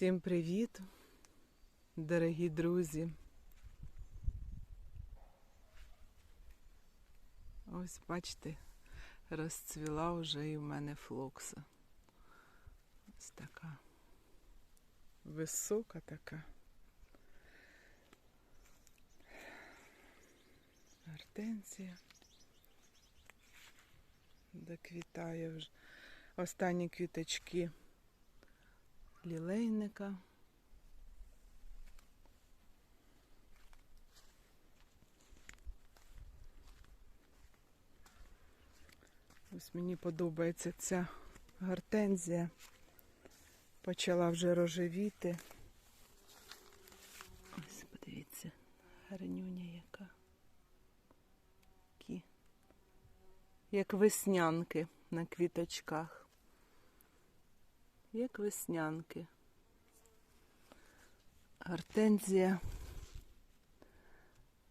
Всім привіт, дорогі друзі. Ось бачите, розцвіла вже і в мене флокса. Ось така висока така. Гортензія. Доквітає вже останні квіточки лілейника. Ось мені подобається ця гортензія. Почала вже рожевіти. Ось подивіться, гарнюня яка. Такі, як веснянки на квіточках. Як веснянки. Гортензія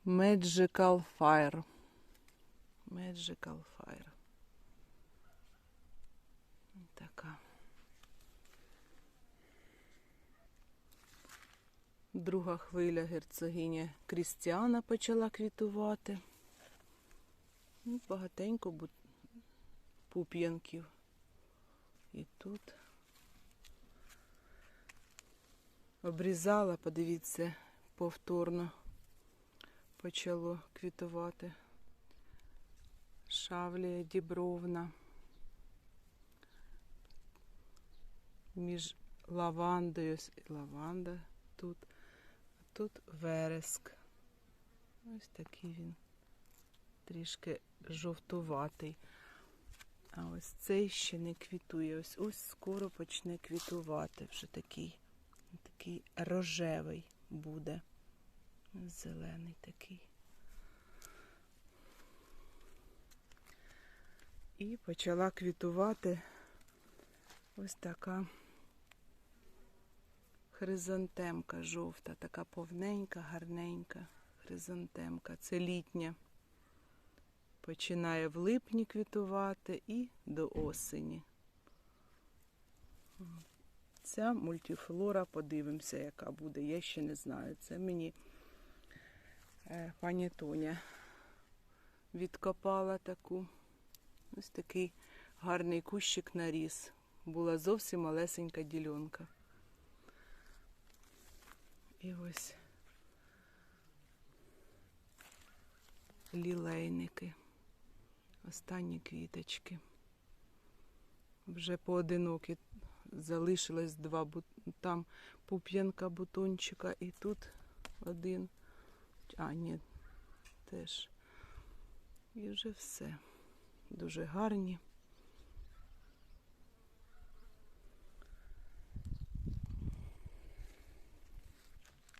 Magical Fire. Magical Fire. Така. Друга хвиля герцогиня Крістіана почала квітувати. Ну, багатенько пуп'янків. І тут. Обрізала, подивіться, повторно почало квітувати. Шавлія дібровна. Між лавандою, лаванда тут, а тут вереск. Ось такий він трішки жовтуватий. А ось цей ще не квітує. Ось ось скоро почне квітувати. Вже такий, такий рожевий буде. Зелений такий. І почала квітувати ось така хризантемка жовта, така повненька, гарненька хризантемка. Це літня. Починає в липні квітувати і до осені. Ця мультифлора, подивимося, яка буде. Я ще не знаю. Це мені е, пані Тоня відкопала таку. Ось такий гарний кущик наріс. Була зовсім малесенька ділянка. І ось лілейники. Останні квіточки. Вже поодинокі залишилось два там пуп'янка бутончика і тут один. А, ні, теж. І вже все. Дуже гарні.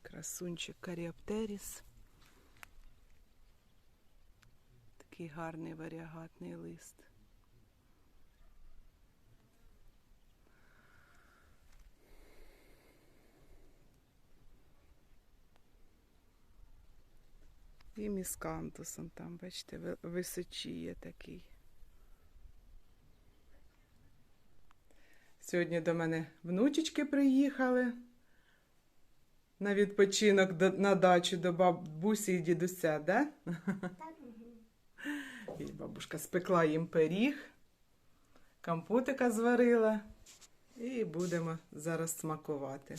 Красунчик каріаптеріс. Такий гарний варіагатний лист. І міскантусом там, бачите, ви- височіє такий. Сьогодні до мене внучечки приїхали на відпочинок до, на дачу до бабусі і дідуся, да? І бабушка спекла їм пиріг, компотика зварила і будемо зараз смакувати.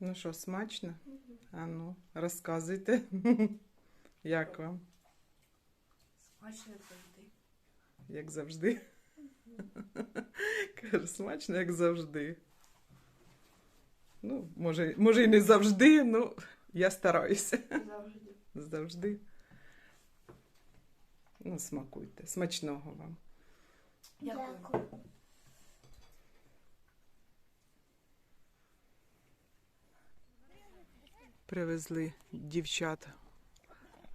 Ну що, смачно? А ну, розказуйте, як вам, Смачно як завжди. як завжди. Каже, смачно, як завжди. Ну, може, може і не завжди, ну я стараюся. Завжди. Завжди. Ну, смакуйте. Смачного вам. Дякую. Привезли дівчат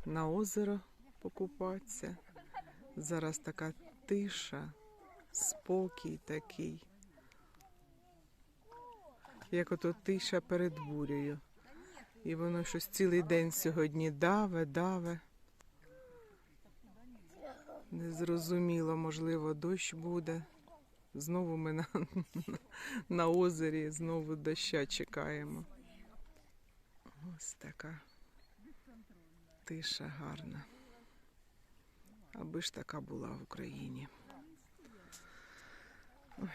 на озеро покупатися. Зараз така тиша, спокій такий. Як ото тиша перед бурею. І воно щось цілий день сьогодні даве, даве. Незрозуміло, можливо, дощ буде. Знову ми на, на озері, знову доща чекаємо. Ось така тиша гарна. Аби ж така була в Україні. Ой.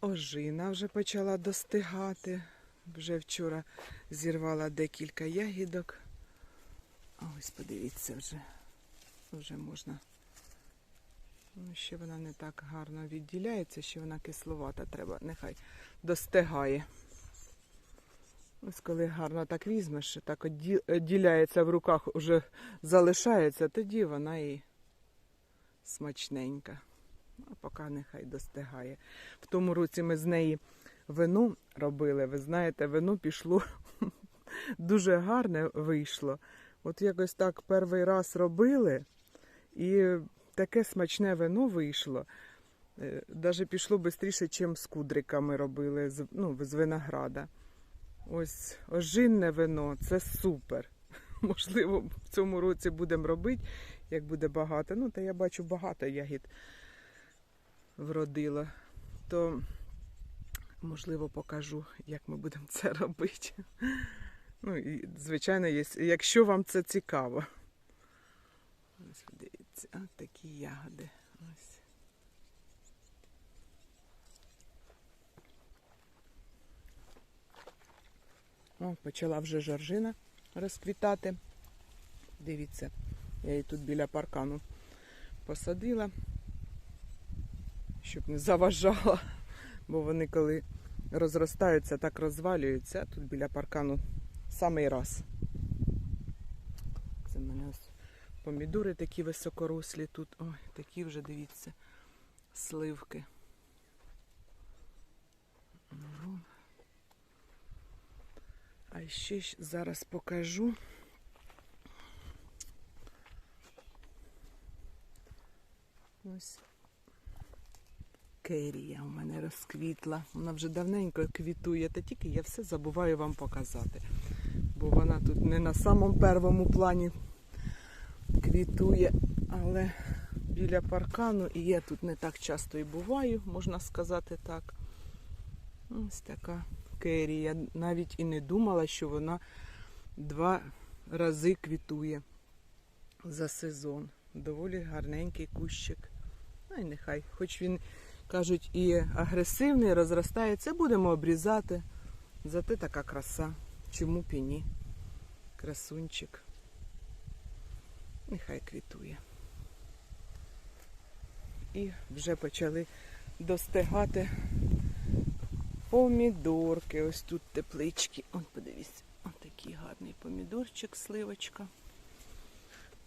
Ожина вже почала достигати. Вже вчора зірвала декілька ягідок. А ось подивіться вже. Вже можна. Ну, ще вона не так гарно відділяється, ще вона кисловата треба. Нехай достигає. Ось коли гарно так візьмеш, так відділяється в руках, вже залишається, тоді вона і смачненька. Ну, А поки нехай достигає. В тому році ми з неї вино робили. Ви знаєте, вино пішло дуже гарне вийшло. От якось так перший раз робили, і таке смачне вино вийшло. Навіть пішло швидше, ніж з кудриками робили, з, ну, з винограда. Ось ожинне вино це супер. Можливо, в цьому році будемо робити, як буде багато. Ну, та я бачу багато ягід вродило. То, можливо, покажу, як ми будемо це робити. Ну, і, звичайно, якщо вам це цікаво. Ось такі ягоди. Ось. О, почала вже жоржина розквітати. Дивіться, я її тут біля паркану посадила, щоб не заважала, бо вони коли розростаються, так розвалюються. Тут біля паркану самий раз. Це в мене ось помідори такі високорослі тут. Ой, такі вже, дивіться, сливки. Ну. А ще зараз покажу. Ось керія у мене розквітла. Вона вже давненько квітує, та тільки я все забуваю вам показати. Бо вона тут не на самому первому плані квітує, але біля паркану і я тут не так часто і буваю, можна сказати так. Ось така керія. Навіть і не думала, що вона два рази квітує за сезон. Доволі гарненький кущик. Ну і нехай, хоч він, кажуть, і агресивний, розростається, будемо обрізати. Зате така краса. Чому б і ні? Красунчик. Нехай квітує. І вже почали достигати помідорки. Ось тут теплички. От подивіться, ось такий гарний помідорчик, сливочка.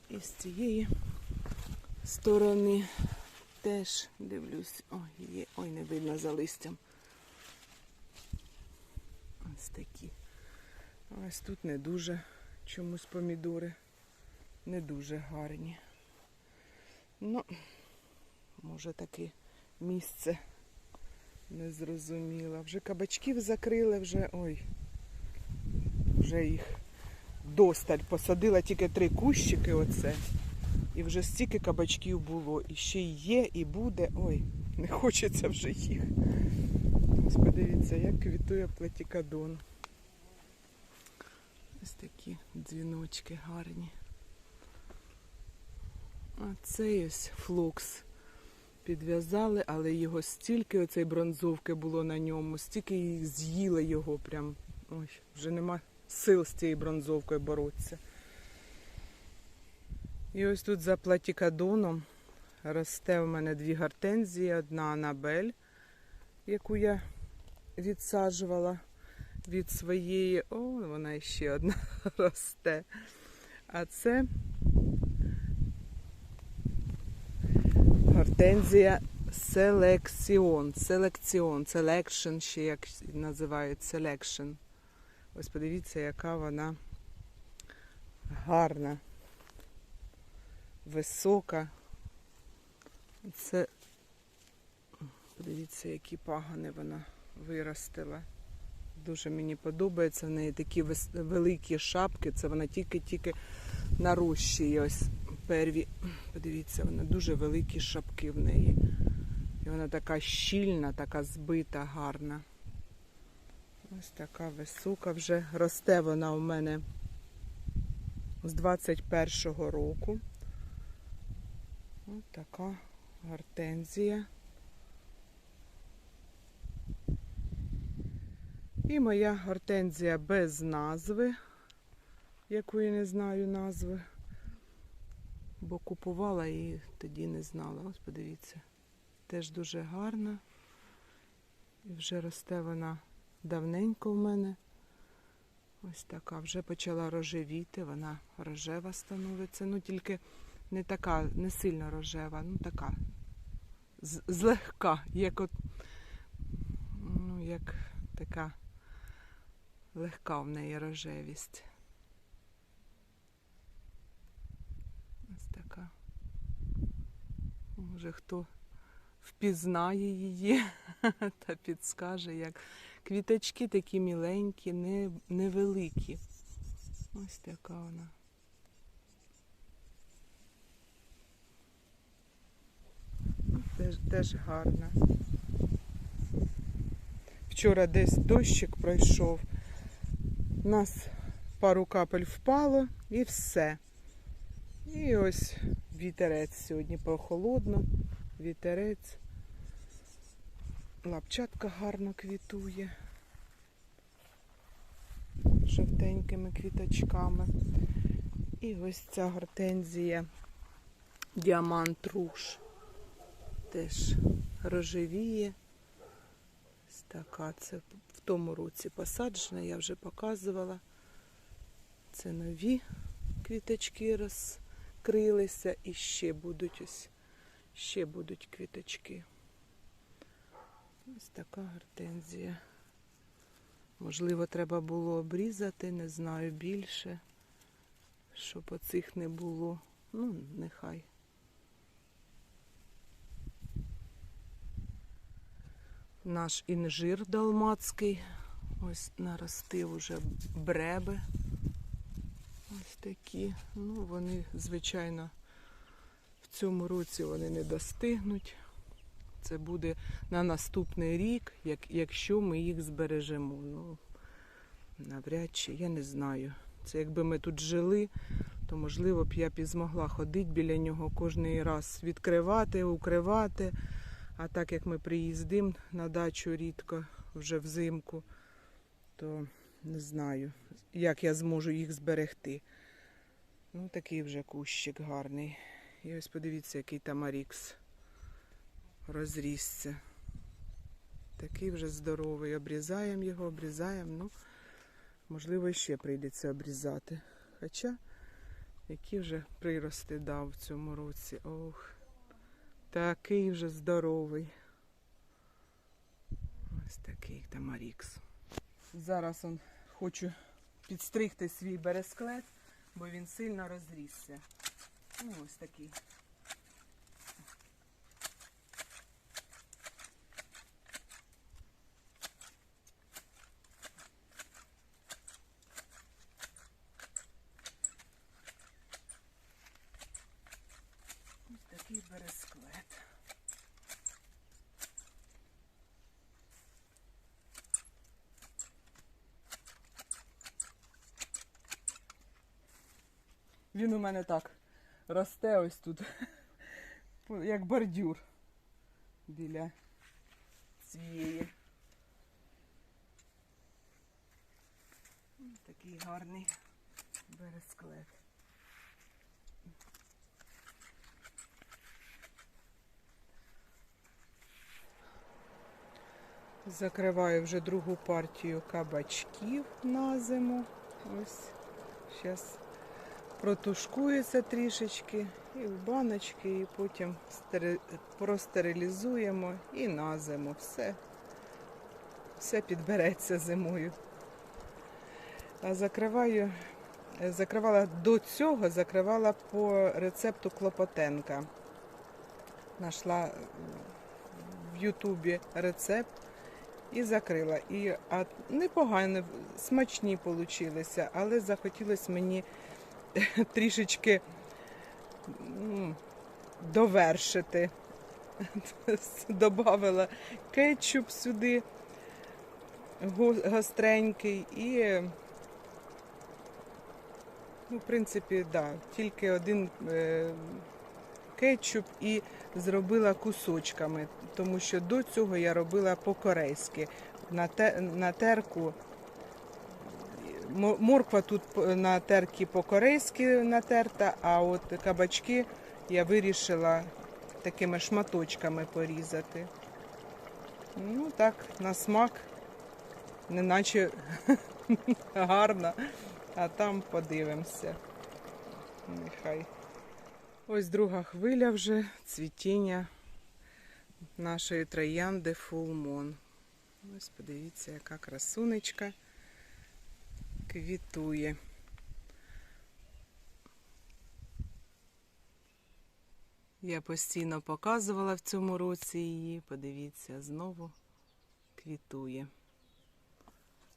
І з цієї сторони теж дивлюсь. Ой, є, ой, не видно за листям. Ось такі. Ось тут не дуже чомусь помідори. Не дуже гарні. Ну, може таке місце не зрозуміла. Вже кабачків закрили, вже ой. Вже їх досталь посадила тільки три кущики оце. І вже стільки кабачків було. І ще й є, і буде. Ой, не хочеться вже їх. Ось подивіться, як квітує платікадон. Ось такі дзвіночки гарні. А ось флокс підв'язали, але його стільки оцей бронзовки було на ньому, стільки з'їли його прям. Ой, вже нема сил з цією бронзовкою боротися. І ось тут за платікадоном росте у мене дві гортензії, одна Анабель, яку я відсаджувала від своєї. О, вона ще одна росте. А це гортензія Селекціон. Селекціон. Селекшн ще як називають селекшн. Ось подивіться, яка вона гарна, висока. Це, подивіться, які пагани вона виростила. Дуже мені подобається. В неї такі великі шапки. Це вона тільки-тільки нарощує. Ось перві. Подивіться, вона дуже великі шапки в неї. І вона така щільна, така збита, гарна. Ось така висока вже росте вона у мене з 21-го року. Ось така гортензія. І моя гортензія без назви, якої не знаю назви. Бо купувала і тоді не знала. Ось подивіться. Теж дуже гарна. І вже росте вона давненько в мене. Ось така. Вже почала рожевіти, вона рожева становиться. Ну тільки не така, не сильно рожева, ну така. Злегка, як от, ну, як така легка в неї рожевість. Ось така. Може, хто впізнає її та підскаже, як квіточки такі міленькі, не, невеликі. Ось така вона. Теж, теж гарна. Вчора десь дощик пройшов. У нас пару капель впало і все. І ось вітерець сьогодні прохолодно, вітерець. Лапчатка гарно квітує. Жовтенькими квіточками. І ось ця гортензія діамант руж. Теж рожевіє. Ось така це в тому році посаджена, я вже показувала. Це нові квіточки розкрилися і ще будуть ось, ще будуть квіточки. Ось така гортензія. Можливо, треба було обрізати, не знаю більше, щоб оцих не було. Ну, нехай. Наш інжир далмацький. Ось наростив уже бреби. Такі. Ну, вони, звичайно, в цьому році вони не достигнуть. Це буде на наступний рік, як, якщо ми їх збережемо. Ну, навряд чи, я не знаю. Це якби ми тут жили, то можливо б я б і змогла ходити біля нього кожний раз, відкривати, укривати. А так як ми приїздимо на дачу рідко вже взимку, то не знаю, як я зможу їх зберегти. Ну, такий вже кущик гарний. І ось подивіться, який там арікс розрісся. Такий вже здоровий. Обрізаємо його, обрізаємо. Ну, можливо, ще прийдеться обрізати. Хоча, які вже прирости дав в цьому році. Ох, такий вже здоровий. Ось такий там арікс. Зараз он хочу підстригти свій бересклет, бо він сильно розрісся. Ну, ось такий. Ось такий бересклет. Він у мене так росте ось тут, як бордюр біля цієї. Такий гарний бересклет. Закриваю вже другу партію кабачків на зиму. Ось зараз протушкується трішечки і в баночки, і потім простерилізуємо і на зиму. Все, все підбереться зимою. А закриваю, закривала до цього, закривала по рецепту Клопотенка. Нашла в Ютубі рецепт і закрила. І а, непогано, смачні получилися, але захотілося мені трішечки довершити. Добавила кетчуп сюди гостренький і, ну, в принципі, да, тільки один е, кетчуп і зробила кусочками, тому що до цього я робила по-корейськи. На, те, на терку Морква тут на терці по-корейськи натерта, а от кабачки я вирішила такими шматочками порізати. Ну так, на смак, неначе гарно, а там подивимося. Нехай. Ось друга хвиля вже цвітіння нашої троянди Full Moon. Ось подивіться, яка красунечка квітує. Я постійно показувала в цьому році її. Подивіться, знову квітує.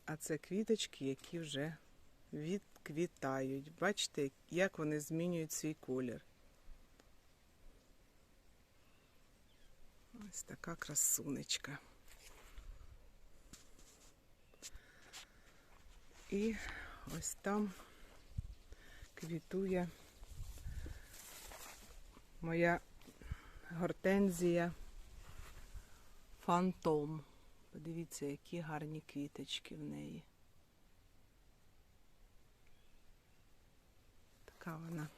А це квіточки, які вже відквітають. Бачите, як вони змінюють свій колір. Ось така красунечка. І ось там квітує моя гортензія фантом. Подивіться, які гарні квіточки в неї. Така вона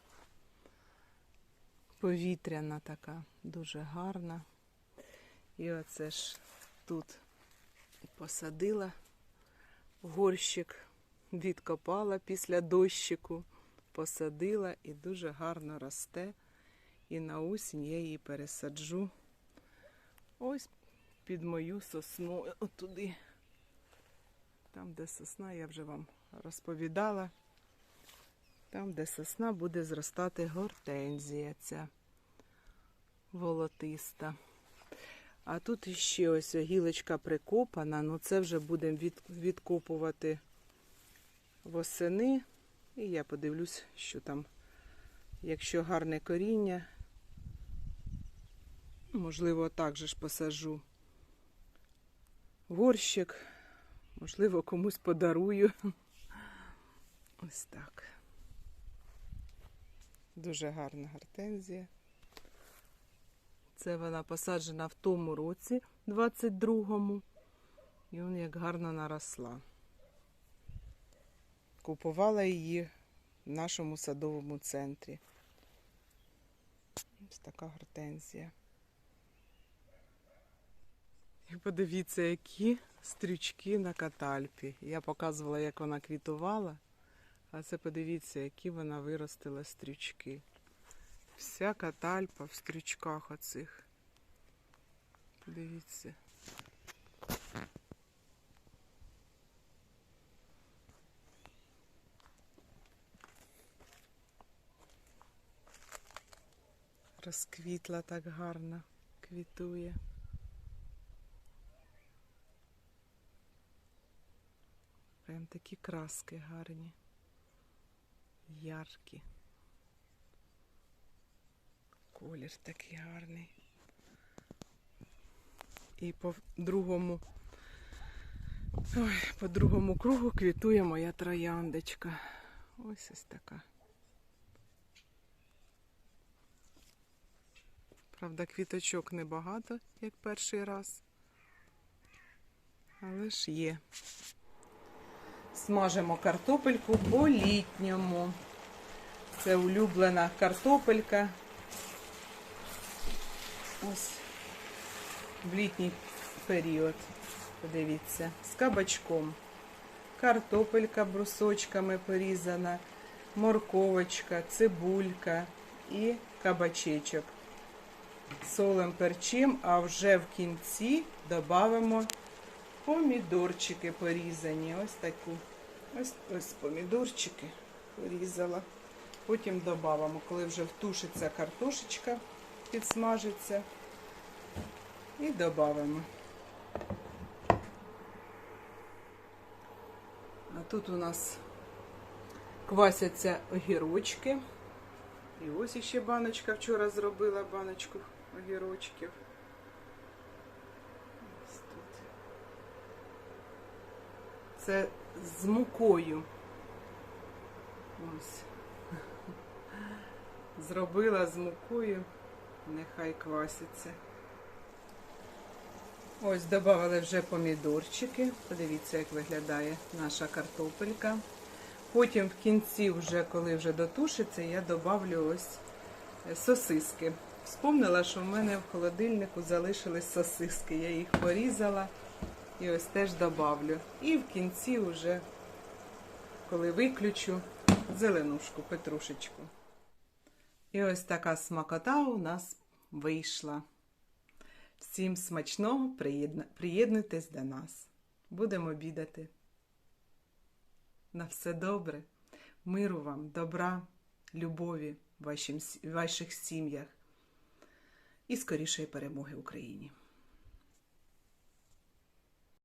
повітряна така, дуже гарна. І оце ж тут посадила горщик, відкопала після дощику, посадила і дуже гарно росте. І на осінь я її пересаджу ось під мою сосну, отуди. Там, де сосна, я вже вам розповідала. Там, де сосна, буде зростати гортензія ця волотиста. А тут іще ось гілочка прикопана, ну це вже будемо від, відкопувати восени. І я подивлюсь, що там, якщо гарне коріння, можливо, так же ж посаджу горщик, можливо, комусь подарую. Ось так. Дуже гарна гортензія. Це вона посаджена в тому році, 22-му. І он як гарно наросла. Купувала її в нашому садовому центрі. Ось така гортензія. І подивіться, які стрючки на катальпі. Я показувала, як вона квітувала, а це подивіться, які вона виростила стрючки. Вся катальпа в стрючках оцих. Подивіться. Розквітла так гарно, квітує. Прям такі краски гарні, яркі. Колір такий гарний. І по другому, ой, по другому кругу квітує моя трояндочка. Ось ось така. Правда, квіточок небагато, як перший раз. Але ж є. Смажимо картопельку по-літньому. Це улюблена картопелька. Ось в літній період. Подивіться, з кабачком. Картопелька брусочками порізана, морковочка, цибулька і кабачечок. Солим перчим, а вже в кінці додамо помідорчики порізані. Ось таку. Ось, ось помідорчики порізала. Потім додамо, коли вже втушиться картошечка, підсмажиться. І додамо. А тут у нас квасяться огірочки. І ось іще баночка вчора зробила баночку огірочків. Ось тут. Це з мукою. Ось. Зробила з мукою. Нехай кваситься. Ось додали вже помідорчики. Подивіться, як виглядає наша картопелька. Потім в кінці, вже коли вже дотушиться, я додавлю ось е, сосиски. Вспомнила, що в мене в холодильнику залишились сосиски. Я їх порізала і ось теж додавлю. І в кінці вже, коли виключу, зеленушку, петрушечку. І ось така смакота у нас вийшла. Всім смачного, приєднуйтесь до нас. Будемо обідати. На все добре, миру вам, добра, любові в ваших сім'ях і скорішої перемоги Україні.